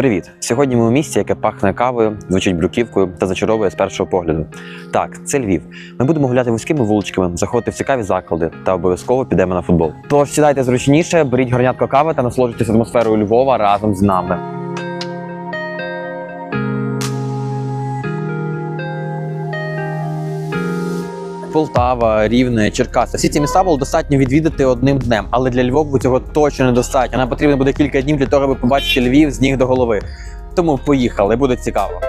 Привіт! Сьогодні ми у місті, яке пахне кавою, звучить бруківкою та зачаровує з першого погляду. Так, це Львів. Ми будемо гуляти вузькими вуличками, заходити в цікаві заклади та обов'язково підемо на футбол. Тож сідайте зручніше, беріть горнятко кави та насолоджуйтесь атмосферою Львова разом з нами. Полтава, Рівне, Черкаси. Всі ці міста було достатньо відвідати одним днем, але для Львова цього точно недостатньо. Нам потрібно буде кілька днів для того, аби побачити Львів з ніг до голови. Тому поїхали, буде цікаво.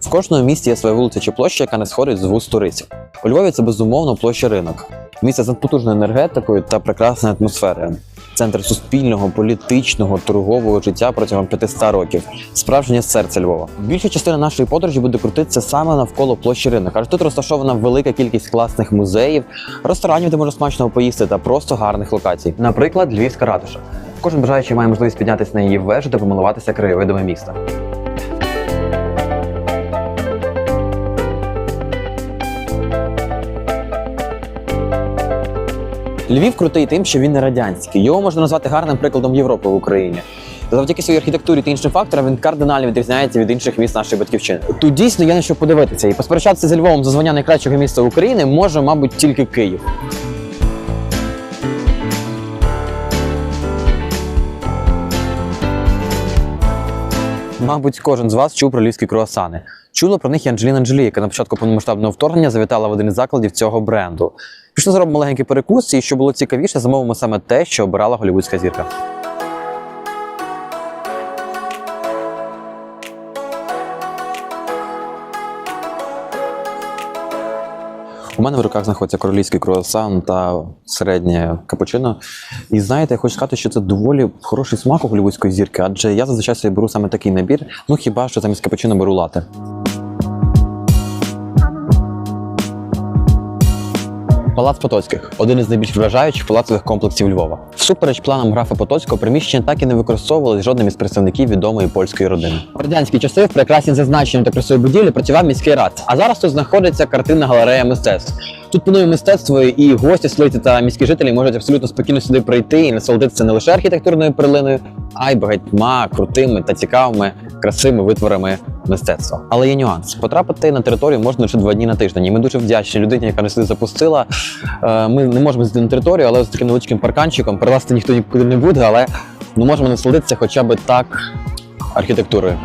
В кожному місті є своя вулиця чи площа, яка не сходить з вуст туристів. У Львові це безумовно площа ринок. Місце з потужною енергетикою та прекрасною атмосферою. Центр суспільного, політичного, торгового життя протягом 500 років. Справжнє серце Львова. Більша частина нашої подорожі буде крутитися саме навколо площі ринок. Аж тут розташована велика кількість класних музеїв, ресторанів, де можна смачно поїсти, та просто гарних локацій. Наприклад, Львівська ратуша. Кожен бажаючий має можливість піднятися на її вежу та помилуватися краєвидами міста. Львів крутий тим, що він не радянський. Його можна назвати гарним прикладом Європи в Україні. Завдяки своїй архітектурі та іншим факторам він кардинально відрізняється від інших міст нашої батьківщини. Тут дійсно є на що подивитися, і посперечатися з Львовом за звання найкращого міста України може, мабуть, тільки Київ. Мабуть, кожен з вас чув про львівські круасани. Чула про них і Анджеліна Анджелі, яка на початку повномасштабного вторгнення завітала в один із закладів цього бренду. Пішли зробимо маленький перекус, і що було цікавіше, замовимо саме те, що обирала голівудська зірка. У мене в руках знаходиться королівський круасан та середнє капучино. І знаєте, я хочу сказати, що це доволі хороший смак у голівудської зірки, адже я зазвичай беру саме такий набір, ну хіба що замість капучино беру лати. Палац Потоцьких один із найбільш вражаючих палацових комплексів Львова. Всупереч планам графа Потоцького, приміщення так і не використовувалось жодним із представників відомої польської родини. В радянські часи в прекрасній зазначенням та красовій будівлі працював міський рад. А зараз тут знаходиться картинна галерея мистецтв. Тут панує мистецтво, і гості столиці та міські жителі можуть абсолютно спокійно сюди прийти і насолодитися не лише архітектурною перлиною, а й багатьма крутими та цікавими красивими витворами мистецтва. Але є нюанс. Потрапити на територію можна лише два дні на тиждень. І ми дуже вдячні людині, яка нас сюди запустила. Е, Ми не можемо зайти на територію, але з таким невеличким парканчиком перелазити ніхто нікуди не буде, але ми можемо насолодитися хоча б так архітектурою.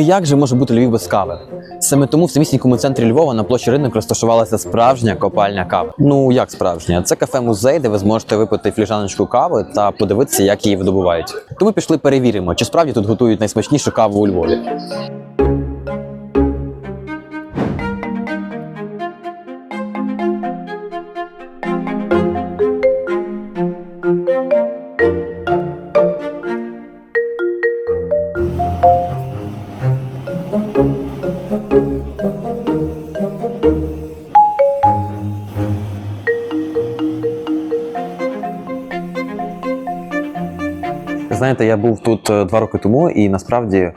І як же може бути Львів без кави? Саме тому в самісінькому центрі Львова на площі ринок розташувалася справжня копальня кави. Ну як справжня? Це кафе-музей, де ви зможете випити фліжаночку кави та подивитися, як її видобувають. Тому пішли перевіримо, чи справді тут готують найсмачнішу каву у Львові. Знаєте, я був тут е, два роки тому, і насправді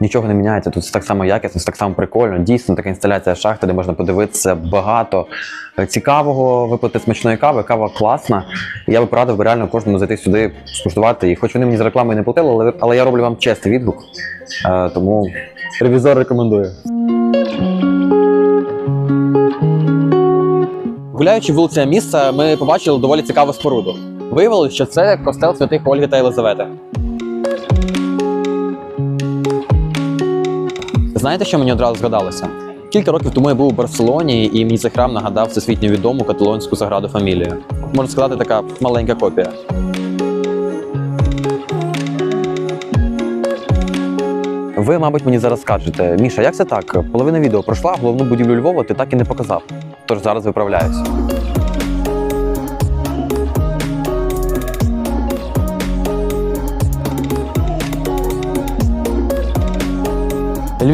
нічого не міняється. Тут так само якісно, так само прикольно. Дійсно, така інсталяція шахти, де можна подивитися багато е, цікавого, випити смачної кави. Кава класна. Я би порадив реально кожному зайти сюди, скуштувати. І хоч вони мені за рекламою не платили, але, але я роблю вам чесний відгук. Е, тому ревізор рекомендує. Гуляючи вулицями міста, ми побачили доволі цікаву споруду. Виявилось, що це костел святих Ольги та Єлизавети. Знаєте, що мені одразу згадалося? Кілька років тому я був у Барселоні, і мені цей храм нагадав всесвітньо відому каталонську Саграду Фамілію. Можна сказати, така маленька копія. Ви, мабуть, мені зараз скажете, Міша, як це так? Половина відео пройшла, головну будівлю Львова ти так і не показав. Тож зараз виправляюсь.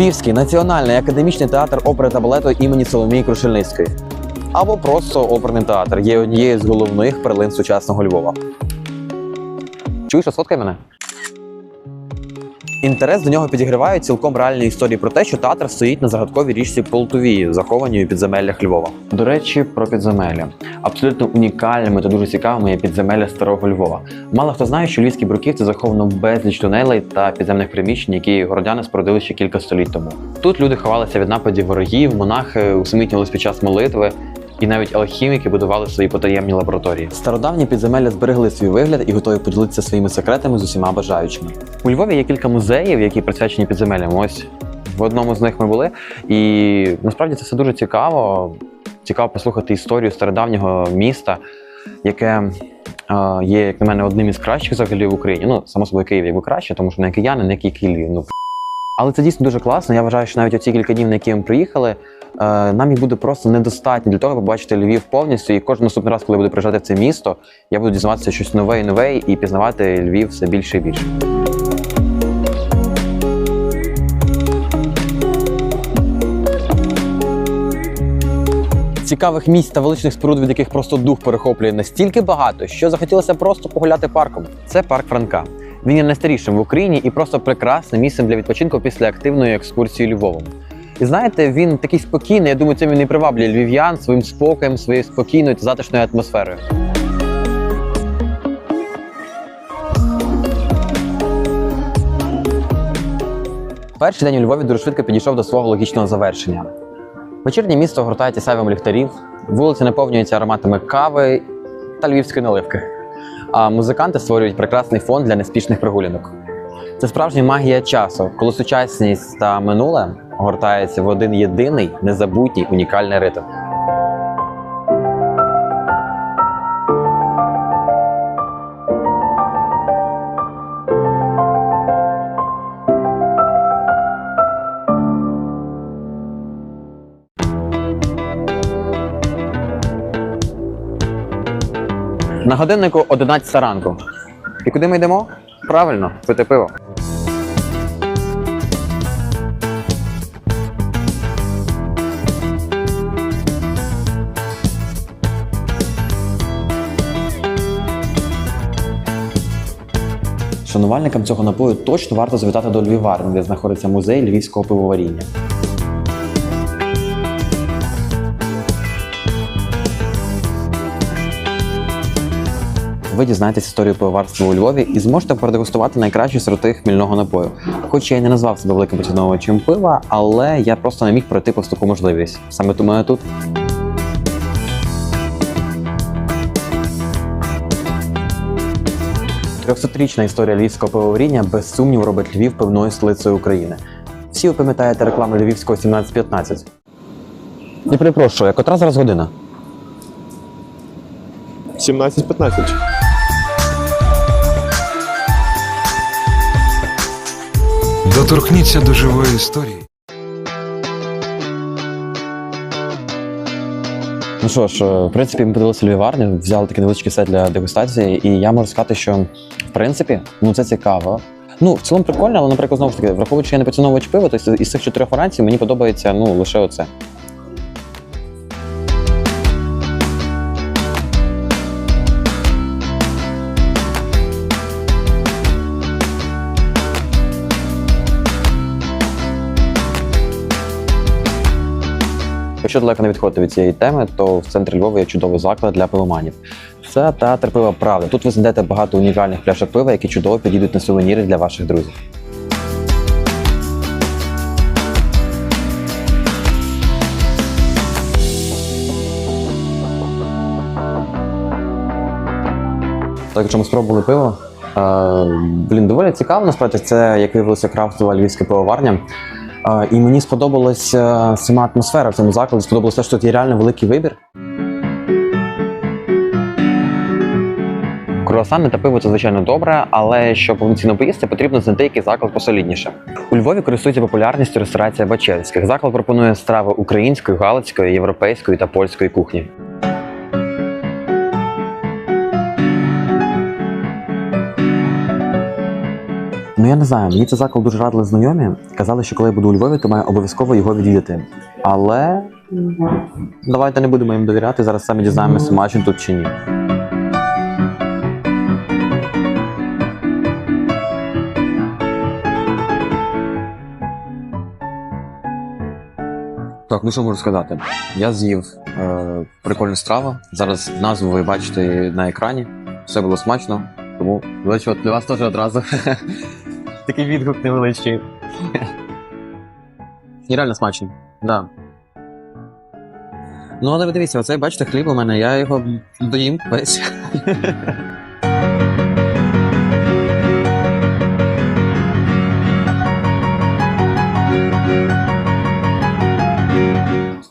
Львівський національний академічний театр опери та балету імені Соломії Крушельницької. або просто оперний театр є однією з головних перлин сучасного Львова. Чуєш, що сфоткай мене? Інтерес до нього підігрівають цілком реальні історії про те, що театр стоїть на загадковій річці Полтувії, захованій у підземеллях Львова. До речі, про підземелля. Абсолютно унікальними та дуже цікавими є підземелля старого Львова. Мало хто знає, що Львівській бруківці заховано безліч тунелей та підземних приміщень, які городяни спорудили ще кілька століть тому. Тут люди ховалися від нападів ворогів, монахи усамітнювалися під час молитви. І навіть алхіміки будували свої потаємні лабораторії. Стародавні підземелля зберегли свій вигляд і готові поділитися своїми секретами з усіма бажаючими. У Львові є кілька музеїв, які присвячені підземеллям. Ось в одному з них ми були. І насправді це все дуже цікаво. Цікаво послухати історію стародавнього міста, яке е, є, як на мене, одним із кращих взагалі в Україні. Ну, само собою, Київ якби краще, тому що не кияни, не Київ. Ну, але це дійсно дуже класно. Я вважаю, що навіть оці кілька днів, на які ми приїхали, нам їх буде просто недостатньо для того, щоб побачити Львів повністю. І кожен наступний раз, коли буду приїжджати в це місто, я буду дізнаватися щось нове і нове і пізнавати Львів все більше і більше. Цікавих місць та величних споруд, від яких просто дух перехоплює настільки багато, що захотілося просто погуляти парком. Це парк Франка. Він є найстарішим в Україні і просто прекрасним місцем для відпочинку після активної екскурсії Львовом. І знаєте, він такий спокійний. Я думаю, цим він і приваблює львів'ян своїм спокоєм, своєю спокійною та затишною атмосферою. Перший день у Львові дуже швидко підійшов до свого логічного завершення. Вечірнє місто гортається сяйвом ліхтарів, вулиці наповнюються ароматами кави та львівської наливки. А музиканти створюють прекрасний фон для неспішних прогулянок. Це справжня магія часу, коли сучасність та минуле гортаються в один єдиний незабутній унікальний ритм. На годиннику 11 ранку. І куди ми йдемо? Правильно, пити пиво. Шанувальникам цього напою точно варто завітати до Львіварни, де знаходиться музей львівського пивоваріння. Ви дізнаєтесь історію пивоварства у Львові і зможете продегустувати найкращі сорти хмільного напою. Хоч я не назвав себе великим поціновувачем пива, але я просто не міг пройти повз таку можливість. Саме тому я тут. Трьохсотрічна історія львівського пивоваріння без сумніву робить Львів пивною столицею України. Всі ви пам'ятаєте рекламу львівського 1715. Я перепрошую, а котра зараз година? 17-15. Доторкніться до живої історії. Ну що ж, е, в принципі, ми подивилися львіварню, взяли такий невеличкий сет для дегустації, і я можу сказати, що в принципі, ну це цікаво. Ну, в цілому прикольно, але, наприклад, знову ж таки, враховуючи, я не поціновувач пива, то із цих чотирьох варіантів мені подобається ну, лише оце. Якщо далеко не відходити від цієї теми, то в центрі Львова є чудовий заклад для пивоманів. Це театр пива Правда. Тут ви знайдете багато унікальних пляшок пива, які чудово підійдуть на сувеніри для ваших друзів. Так, якщо ми спробували пиво. Е, блін, доволі цікаво, насправді це, як виявилося, крафтова львівська пивоварня. Е, і мені сподобалася сама атмосфера в цьому закладі. Сподобалося що тут є реально великий вибір. Круасани та пиво це звичайно добре, але щоб повноцінно поїсти, потрібно знайти якийсь заклад посолідніше. У Львові користується популярністю ресторація Бачевських. Заклад пропонує страви української, галицької, європейської та польської кухні. Ну я не знаю, мені цей заклад дуже радили знайомі. Казали, що коли я буду у Львові, то маю обов'язково його відвідати. Але Давайте не будемо їм довіряти, зараз самі дізнаємося, він тут чи ні. Так, ну що можу сказати? Я з'їв е, прикольну страву. Зараз назву ви бачите на екрані. Все було смачно. Тому до для вас теж одразу такий відгук невеличкий. І реально смачно. Да. Ну, але ви дивіться, оцей бачите хліб у мене, я його доїм весь.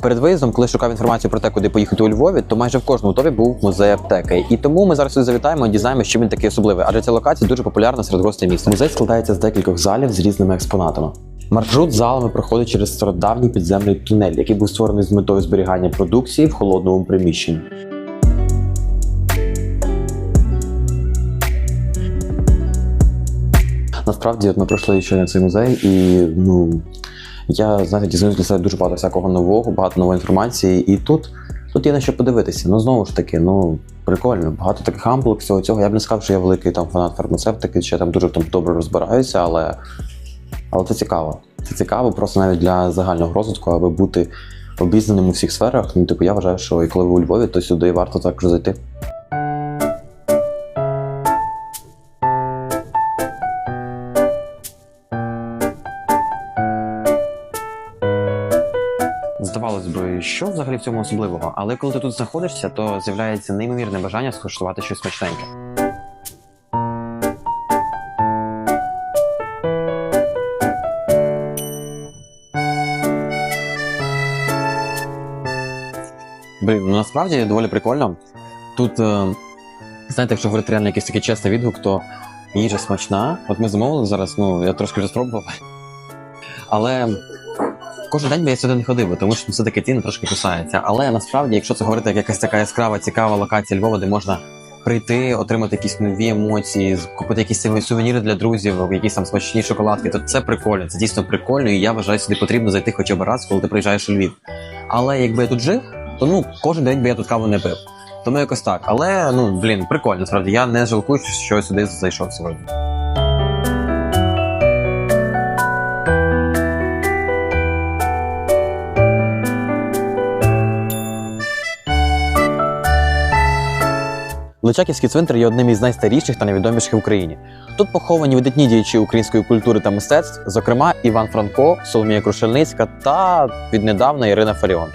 Перед виїздом, коли шукав інформацію про те, куди поїхати у Львові, то майже в кожному топі був музей аптеки. І тому ми зараз сюди завітаємо і дізнаємося, що він такий особливий. Адже ця локація дуже популярна серед гостей міста. Музей складається з декількох залів з різними експонатами. Маршрут залами проходить через стародавній підземний тунель, який був створений з метою зберігання продукції в холодному приміщенні. Насправді, от ми пройшли ще на цей музей, і ну я знаєте, дізнаюся для себе дуже багато всякого нового, багато нової інформації. І тут, тут є на що подивитися. Ну знову ж таки, ну прикольно, багато таких ампулок, всього цього. Я б не сказав, що я великий там фанат фармацевтики, чи я там дуже там добре розбираюся, але, але це цікаво. Це цікаво просто навіть для загального розвитку, аби бути обізнаним у всіх сферах. Ну, типу, я вважаю, що і коли ви у Львові, то сюди варто також зайти. Що взагалі в цьому особливого, але коли ти тут знаходишся, то з'являється неймовірне бажання скуштувати щось смачненьке. Блін, ну насправді доволі прикольно. Тут, е, знаєте, якщо говорити реально якийсь такий чесний відгук, то їжа смачна. От ми замовили зараз, ну я трошки вже спробував. Але кожен день би я сюди не ходив, тому що все-таки ціни трошки кусаються. Але насправді, якщо це говорити як якась така яскрава, цікава локація Львова, де можна прийти, отримати якісь нові емоції, купити якісь сувеніри для друзів, якісь там смачні шоколадки, то це прикольно, це дійсно прикольно, і я вважаю, сюди потрібно зайти хоча б раз, коли ти приїжджаєш у Львів. Але якби я тут жив, то ну кожен день би я тут каву не пив. Тому якось так. Але ну блін, прикольно, справді. Я не жалкую, що сюди зайшов сьогодні. Личаківський цвинтар є одним із найстаріших та найвідоміших в Україні. Тут поховані видатні діячі української культури та мистецтв, зокрема Іван Франко, Соломія Крушельницька та віднедавна Ірина Фаріон.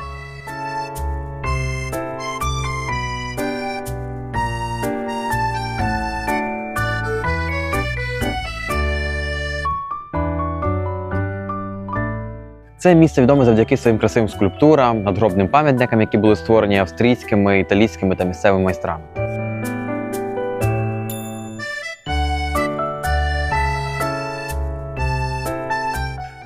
Це місце відоме завдяки своїм красивим скульптурам, надгробним пам'ятникам, які були створені австрійськими, італійськими та місцевими майстрами.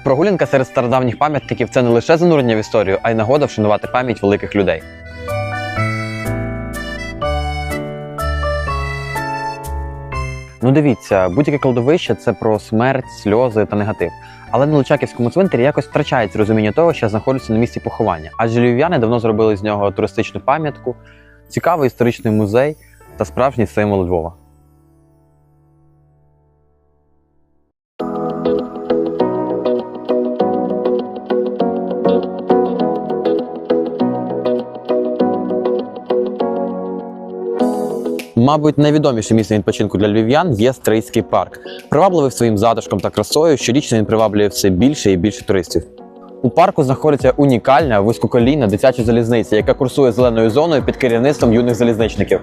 Прогулянка серед стародавніх пам'ятників це не лише занурення в історію, а й нагода вшанувати пам'ять великих людей. Ну дивіться, будь-яке кладовище це про смерть, сльози та негатив. Але на Личаківському цвинтарі якось втрачається розуміння того, що я знаходжуся на місці поховання. Адже львів'яни давно зробили з нього туристичну пам'ятку, цікавий історичний музей та справжній символ Львова. Мабуть, найвідоміше місце відпочинку для львів'ян є Стрийський парк. Привабливий своїм затишком та красою, щорічно він приваблює все більше і більше туристів. У парку знаходиться унікальна висококолійна дитяча залізниця, яка курсує зеленою зоною під керівництвом юних залізничників.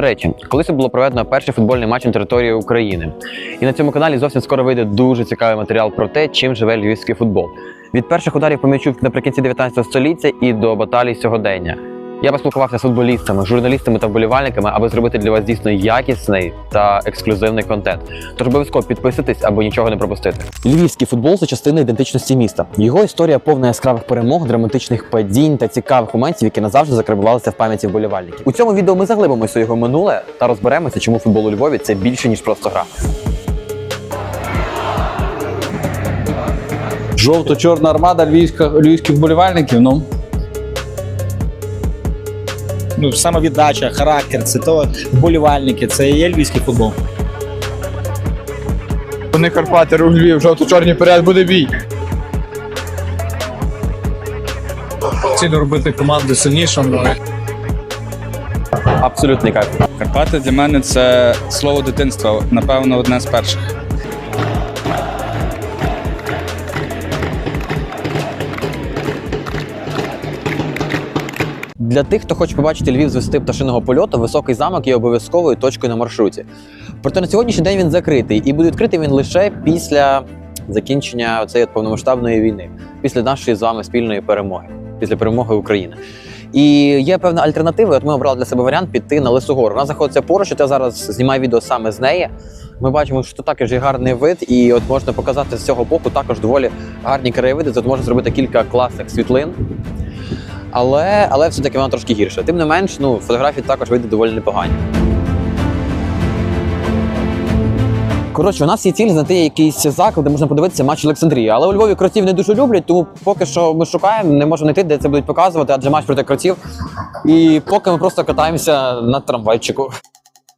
До речі, колись було проведено перший футбольний матч на території України. І на цьому каналі зовсім скоро вийде дуже цікавий матеріал про те, чим живе львівський футбол. Від перших ударів по м'ячу наприкінці 19 століття і до баталій сьогодення. Я поспілкувався з футболістами, журналістами та вболівальниками, аби зробити для вас дійсно якісний та ексклюзивний контент. Тож обов'язково підписуйтесь, аби нічого не пропустити. Львівський футбол це частина ідентичності міста. Його історія повна яскравих перемог, драматичних падінь та цікавих моментів, які назавжди закарбувалися в пам'яті вболівальників. У цьому відео ми заглибимося у його минуле та розберемося, чому футбол у Львові це більше ніж просто гра. Жовто-чорна армада львівська, львівських вболівальників. Ну ну, самовіддача, характер, це то вболівальники, це є львівський футбол. Вони Карпати, рух Львів, жовто-чорний період буде бій. ціль робити команду сильнішими. Абсолютний кайф. Карпати для мене це слово дитинства, напевно, одне з перших. Для тих, хто хоче побачити Львів з висоти пташиного польоту, високий замок є обов'язковою точкою на маршруті. Проте на сьогоднішній день він закритий, і буде відкритий він лише після закінчення цієї повномасштабної війни, після нашої з вами спільної перемоги, після перемоги України. І є певна альтернатива. От ми обрали для себе варіант піти на Лису гору. Вона знаходиться поруч, і я зараз знімаю відео саме з неї. Ми бачимо, що також є гарний вид, і от можна показати з цього боку також доволі гарні краєвиди. Тут можна зробити кілька класних світлин. Але, але все-таки вона трошки гірша. Тим не менш, ну, фотографії також вийде доволі непогані. Коротше, у нас є ціль знайти якийсь заклад, де можна подивитися матч Олександрії. Але у Львові кротів не дуже люблять, тому поки що ми шукаємо, не можемо знайти, де це будуть показувати, адже матч проти кротів. І поки ми просто катаємося на трамвайчику.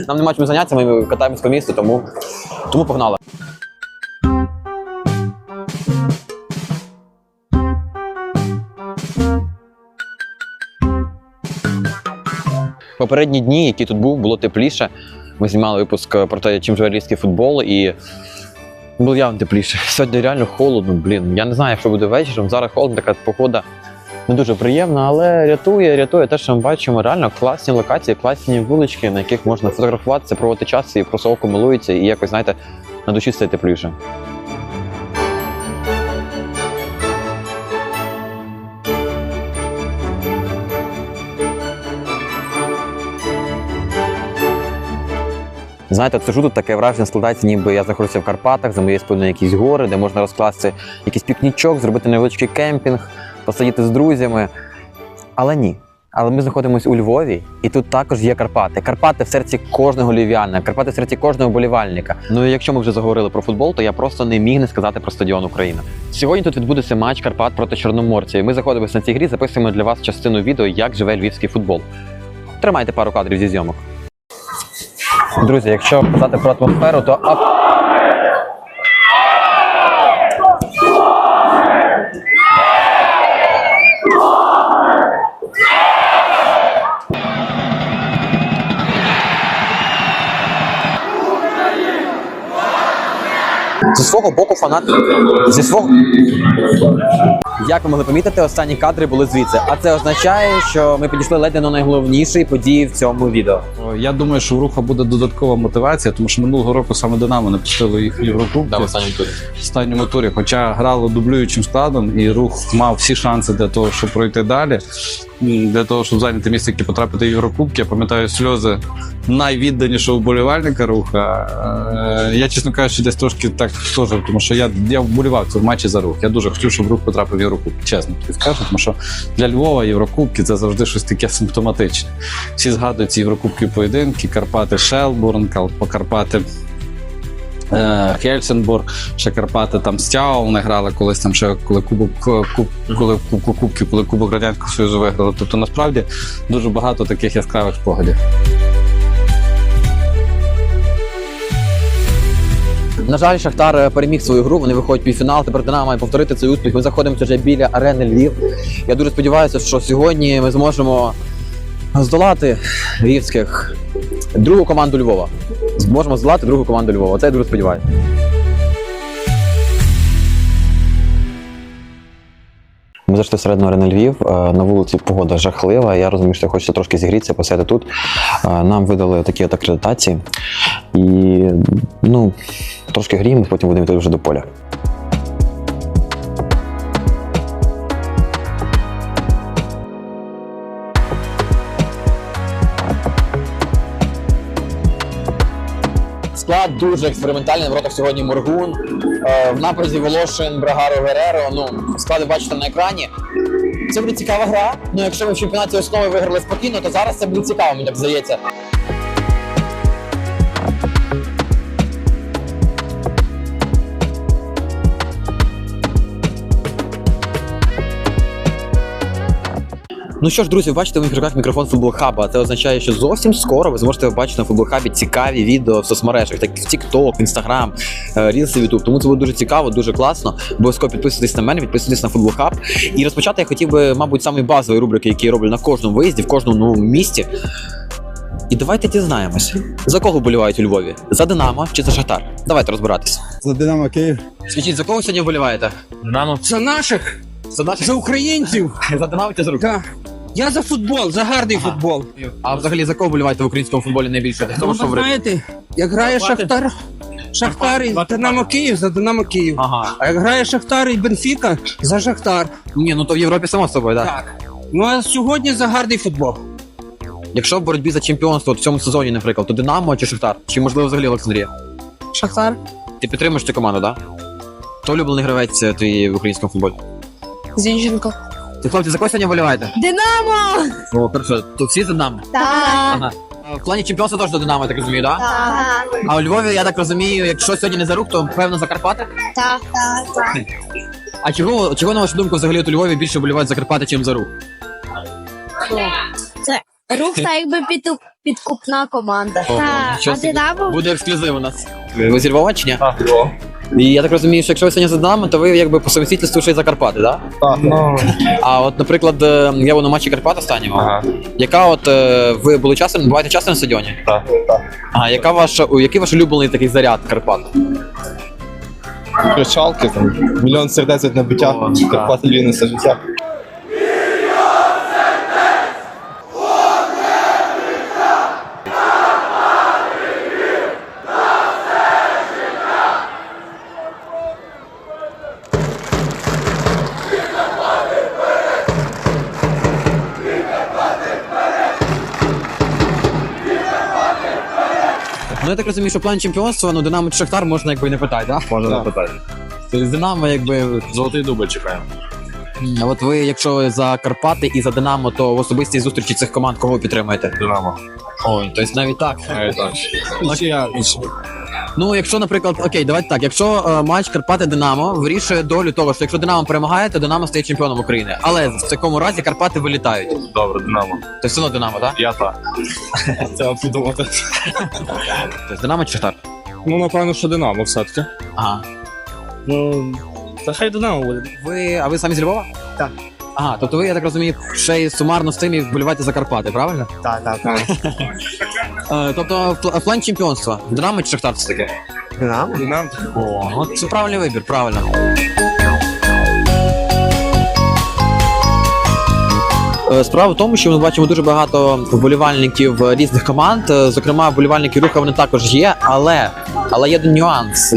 Нам нема чим зайнятися, ми катаємось по місту, тому, тому погнали. Попередні дні, які тут був, було тепліше. Ми знімали випуск е, про те, чим живе львівський футбол, і було явно тепліше. Сьогодні реально холодно, блін. Я не знаю, що буде вечором. Зараз холодно, така погода не дуже приємна, але рятує, рятує те, що ми бачимо. Реально класні локації, класні вулички, на яких можна фотографуватися, проводити час і просто око милується, і якось, знаєте, на душі стає тепліше. Знаєте, от сижу тут таке враження складається, ніби я знаходжуся в Карпатах, за моєю спиною якісь гори, де можна розкласти якийсь пікнічок, зробити невеличкий кемпінг, посидіти з друзями. Але ні. Але ми знаходимося у Львові, і тут також є Карпати. Карпати в серці кожного львів'яна, Карпати в серці кожного болівальника. Ну і якщо ми вже заговорили про футбол, то я просто не міг не сказати про стадіон Україна. Сьогодні тут відбудеться матч Карпат проти Чорноморця. І ми заходимося на цій грі, записуємо для вас частину відео, як живе львівський футбол. Тримайте пару кадрів зі зйомок. Друзі, якщо казати про атмосферу, то Зі свого боку фанат зі свого. Як ви могли помітити, останні кадри були звідси. А це означає, що ми підійшли ледь не до найголовнішої події в цьому відео. Я думаю, що в руха буде додаткова мотивація, тому що минулого року саме Динамо не пустило їх в Єврокубки в останньому турі. Хоча грало дублюючим складом, і рух мав всі шанси для того, щоб пройти далі. Для того, щоб зайняти місце і потрапити в Єврокубки. Я пам'ятаю сльози найвідданішого вболівальника руха. Е, Я, чесно кажучи, десь трошки так теж, тому що я, я вболівав в матчі за рух. Я дуже хотів, щоб рух потрапив в Єврокубки. Чесно тобі скажу, тому що для Львова Єврокубки це завжди щось таке симптоматичне. Всі згадують ці Єврокубки поєдинки, Карпати Шелбурн, Карпати. Е, Хельсінбург, ще Карпати там Стяу, вони грали колись там ще коли Кубок Куб, коли Кубку Кубки, коли Кубок Радянського Союзу виграли. Тобто насправді дуже багато таких яскравих спогадів. На жаль, Шахтар е, переміг свою гру. Вони виходять півфінал. Тепер Динамо має повторити цей успіх. Ми знаходимося вже біля арени Львів. Я дуже сподіваюся, що сьогодні ми зможемо здолати львівських другу команду Львова. Зможемо здолати другу команду Львова. Це я дуже сподіваюся. Ми зайшли всередину арени Львів. Е, На вулиці погода жахлива. Я розумію, що хочеться трошки зігрітися, посидіти тут. Е, Нам видали такі от акредитації. І ну, трошки гріємо, потім будемо йти вже до поля. Склад дуже експериментальний. На воротах сьогодні Моргун. Е, в напрязі Волошин, Брагаро, Гереро. Ну, склади бачите на екрані. Це буде цікава гра. Ну, якщо ми в чемпіонаті основи виграли спокійно, то зараз це буде цікаво, мені так здається. Ну що ж, друзі, ви бачите в моїх руках мікрофон Футбол Хаба. Це означає, що зовсім скоро ви зможете побачити на футболхабі цікаві відео в соцмережах, так в TikTok, Instagram, е, Reels YouTube. Тому це буде дуже цікаво, дуже класно. Обов'язково підписуйтесь на мене, підписуйтесь на Футбол Хаб. І розпочати я хотів би, мабуть, самий базовий рубрики, які я роблю на кожному виїзді, в кожному новому місті. І давайте дізнаємось, за кого болівають у Львові? За Динамо чи за Шахтар? Давайте розбиратись. За Динамо Київ. Скажіть, за кого сьогодні вболіваєте? За наших, За наших за українців. за Динамо чи за рук? Так. Я за футбол, за гарний футбол. А взагалі за кого вболіваєте в українському футболі найбільше? Хто Ну, ваш ви фаворит? знаєте, як грає Шахтар, Шахтар і Динамо Київ, за Динамо Київ. Ага. А як грає Шахтар і Бенфіка, за Шахтар. Ні, ну то в Європі само собою, так. Так. Ну а сьогодні за гарний футбол. Якщо в боротьбі за чемпіонство от в цьому сезоні, наприклад, то Динамо чи Шахтар? Чи можливо взагалі Олександрія? Шахтар. Ти підтримуєш цю команду, так? Хто улюблений гравець е, твій в українському футболі? Зінченко. Ти хлопці за кого сьогодні вболіваєте? Динамо! О, хорошо. То всі за Динамо? Так. Ага. В плані чемпіонства теж до Динамо, я так розумію, так? Так. А у Львові, я так розумію, якщо сьогодні не за рук, то певно за Карпати? Так, так, так. А чого, чого на вашу думку, взагалі от у Львові більше вболівають за Карпати, чим за рух? Це рух та якби піду- підкупна команда. Так, нічого а собі. Динамо Буде ексклюзив у нас. Ви зі Львова чи ні? Так, І я так розумію, що якщо ви сьогодні за нами, то ви якби по совісті ще й за Карпати, так? Так, ну. А от, наприклад, е, я був на матчі Карпат останнього. Ага. Яка от е, ви були часто, буваєте часто на стадіоні? Так, так. А яка ваша, який ваш улюблений такий заряд Карпат? Кричалки, там, мільйон сердець на биття, Карпати Львів на життя. Ну я так розумію, що план чемпіонства, ну Динамо чи Шахтар можна якби не питати, так? Можна не питати. Тобто Динамо якби. Золотий дубль чекаємо. А от ви, якщо за Карпати і за Динамо, то в особистій зустрічі цих команд кого підтримуєте? Динамо. Ой, тобто навіть так. Навіть так. Ну, якщо, наприклад, окей, давайте так. Якщо е, матч Карпати Динамо вирішує долю того, що якщо Динамо перемагає, то Динамо стає чемпіоном України. Але в такому разі Карпати вилітають. Добре, Динамо. Тобто все одно Динамо, так? Я так. Це вам подумати. Тобто Динамо чи Шахтар? Ну, напевно, що Динамо все-таки. Ага. Ну, та хай Динамо буде. Ви, а ви самі з Львова? Так. Ага, тобто ви, я так розумію, ще й сумарно з тим і вболіваєте за Карпати, правильно? Так, так, так. Е, тобто в, пл- в чемпіонства Динамо чи Шахтар все таки? Динамо? Динамо. О, от це правильний вибір, правильно. Е, Справа в тому, що ми бачимо дуже багато вболівальників е, різних команд. Е, Зокрема, вболівальники руха вони також є, але, але є один нюанс.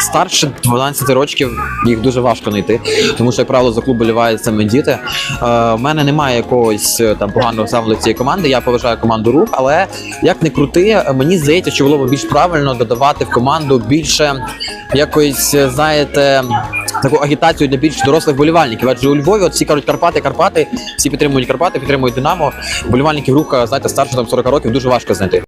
Старше 12 років їх дуже важко знайти, тому що, як правило, за клуб болівають саме діти. Е, У мене немає якогось е, там поганого ставлення цієї команди. Я поважаю команду рух, але як не крути, е, мені здається, що було б більш правильно додавати в команду більше якоїсь, е, знаєте, таку агітацію для більш дорослих болівальників. Адже у Львові от всі кажуть Карпати, Карпати, всі підтримують Карпати, підтримують Динамо. Болівальників руха, знаєте, старше там 40 років дуже важко знайти.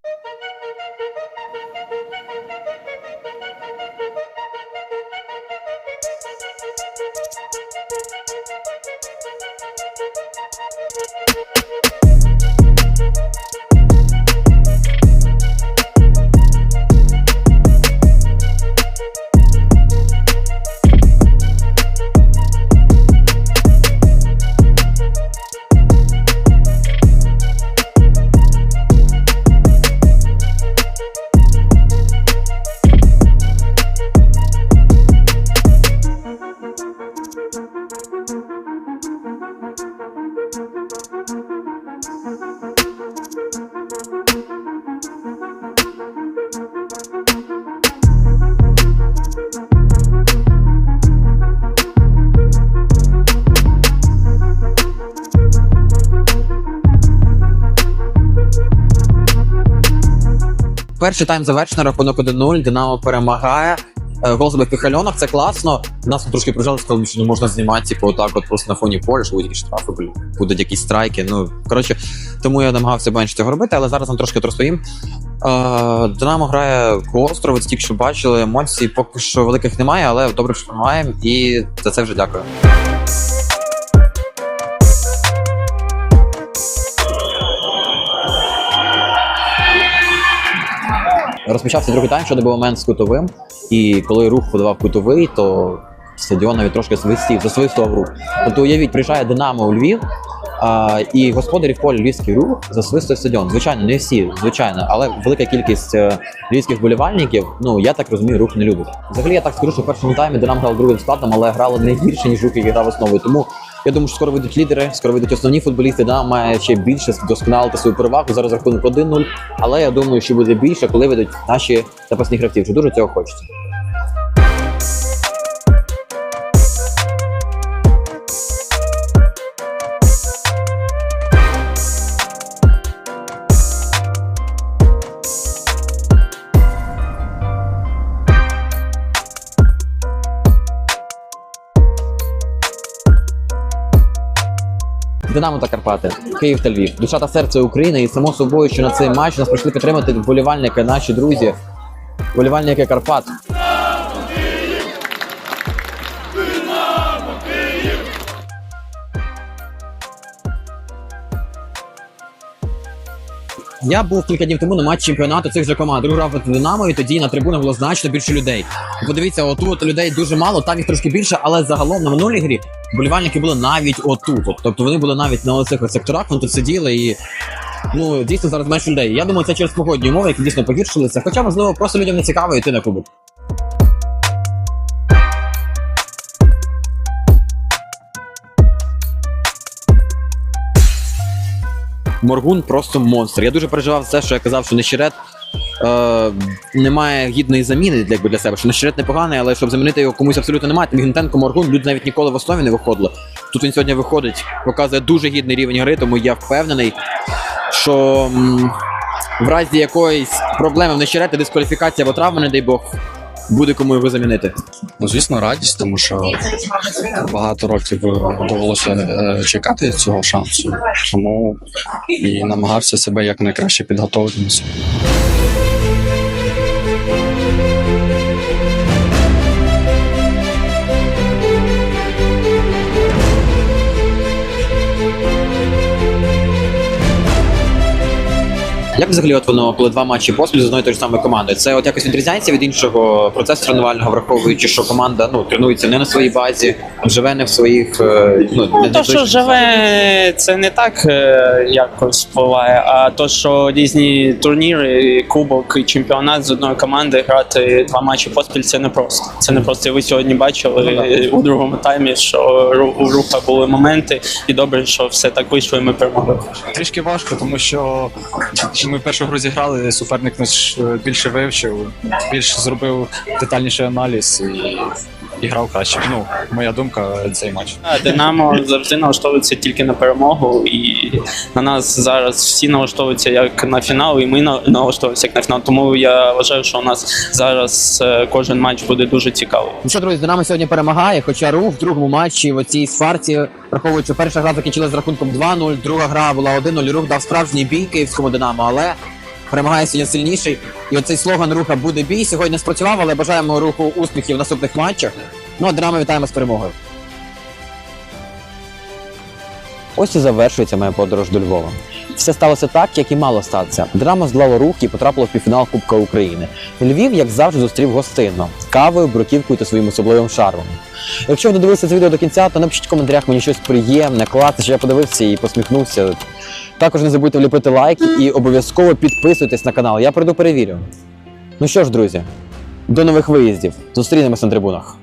Перший тайм завершено, рахунок 1-0, Динамо перемагає. Е, Гол забив Піхальонок, це класно. Нас трошки прижали, сказали, що не можна знімати, типу, отак, от просто на фоні поля, що будуть якісь штрафи, будуть якісь страйки. Ну, коротше, тому я намагався менше цього робити, але зараз нам трошки розповім. Е, Динамо грає гостро, ви тільки що бачили, емоцій поки що великих немає, але добре що перемагаємо, і за це вже дякую. Розпочався другий тайм, що був момент з кутовим. І коли рух подавав кутовий, то стадіон навіть трошки свистів, засвистував рух. Тобто уявіть, приїжджає Динамо у Львів, а, і господарі в полі львівський рух засвистує стадіон. Звичайно, не всі, звичайно, але велика кількість е, львівських болівальників, ну я так розумію, рух не любить. Взагалі, я так скажу, що в першому таймі Динамо грав другим складом, але грало не гірше, ніж рух, який грав основою. Тому я думаю, що скоро вийдуть лідери, скоро вийдуть основні футболісти. Динамо має ще більше вдосконалити свою перевагу. Зараз рахунок 1-0. Але я думаю, що буде більше, коли вийдуть наші запасні гравці. Вже дуже цього хочеться. Динамо та Карпати, Київ та Львів, душа та серце України. І само собою, що на цей матч нас прийшли підтримати вболівальники, наші друзі, вболівальники Карпат. Я був кілька днів тому на матчі чемпіонату цих же команд. Друг грав проти Динамо, і тоді на трибунах було значно більше людей. Подивіться, отут людей дуже мало, там їх трошки більше, але загалом на минулій грі болівальники були навіть отут. Тобто вони були навіть на оцих секторах, вони тут сиділи і. Ну, дійсно зараз менше людей. Я думаю, це через погодні умови, які дійсно погіршилися. Хоча, можливо, просто людям не цікаво йти на кубок. Моргун просто монстр. Я дуже переживав за що я казав, що Нещерет е, немає гідної заміни для, для себе. Що Нещерет непоганий, але щоб замінити його комусь абсолютно немає. Тим Гнатенко Моргун люди навіть ніколи в основі не виходили. Тут він сьогодні виходить, показує дуже гідний рівень гри, тому я впевнений, що м, в разі якоїсь проблеми в Нещереті, дискваліфікація або травма, не дай Бог, буде кому його замінити. Ну, звісно, радість, тому що багато років е, довелося е, чекати цього шансу. Тому і намагався себе якнайкраще підготовити Як взагалі от воно, коли два матчі поспіль з одної тої ж самої команди? Це от якось відрізняється від іншого процесу тренувального, враховуючи, що команда ну тренується не на своїй базі, живе не в своїх е, ну, не Ну, то, що живе, це не так е, якось впливає, а то, що різні турніри, кубок і чемпіонат з одної команди грати два матчі поспіль, це не просто. Це не просто. І Ви сьогодні бачили е, у другому таймі, що ру- у руха були моменти, і добре, що все так вийшло, і ми перемогли. Трішки важко, тому що ми першу гру зіграли, суперник нас е, більше вивчив, більш зробив детальніший аналіз і, і грав краще. Ну, моя думка, цей матч. Динамо завжди налаштовується тільки на перемогу, і на нас зараз всі налаштовуються як на фінал, і ми на- налаштовуємося як на фінал. Тому я вважаю, що у нас зараз е, кожен матч буде дуже цікавий. Ну що, друзі, Динамо сьогодні перемагає, хоча рух в другому матчі в цій сварці, враховуючи, перша гра закінчилась з рахунком 2-0, друга гра була 1-0, рух дав справжній бій київському Динамо, але перемагає сьогодні сильніший. І оцей слоган руха буде бій. Сьогодні не спрацював, але бажаємо руху успіхів в наступних матчах. Ну а Динамо вітаємо з перемогою. Ось і завершується моя подорож до Львова. Все сталося так, як і мало статися. Динамо здолало рух і потрапило в півфінал Кубка України. Львів, як завжди, зустрів гостинно кавою, бруківкою та своїм особливим шармом. Якщо ви додивилися це відео до кінця, то напишіть в коментарях мені щось приємне, класне, що я подивився і посміхнувся. Також не забудьте вліпити лайк і обов'язково підписуйтесь на канал. Я прийду перевірю. Ну що ж, друзі, до нових виїздів. Зустрінемось на трибунах.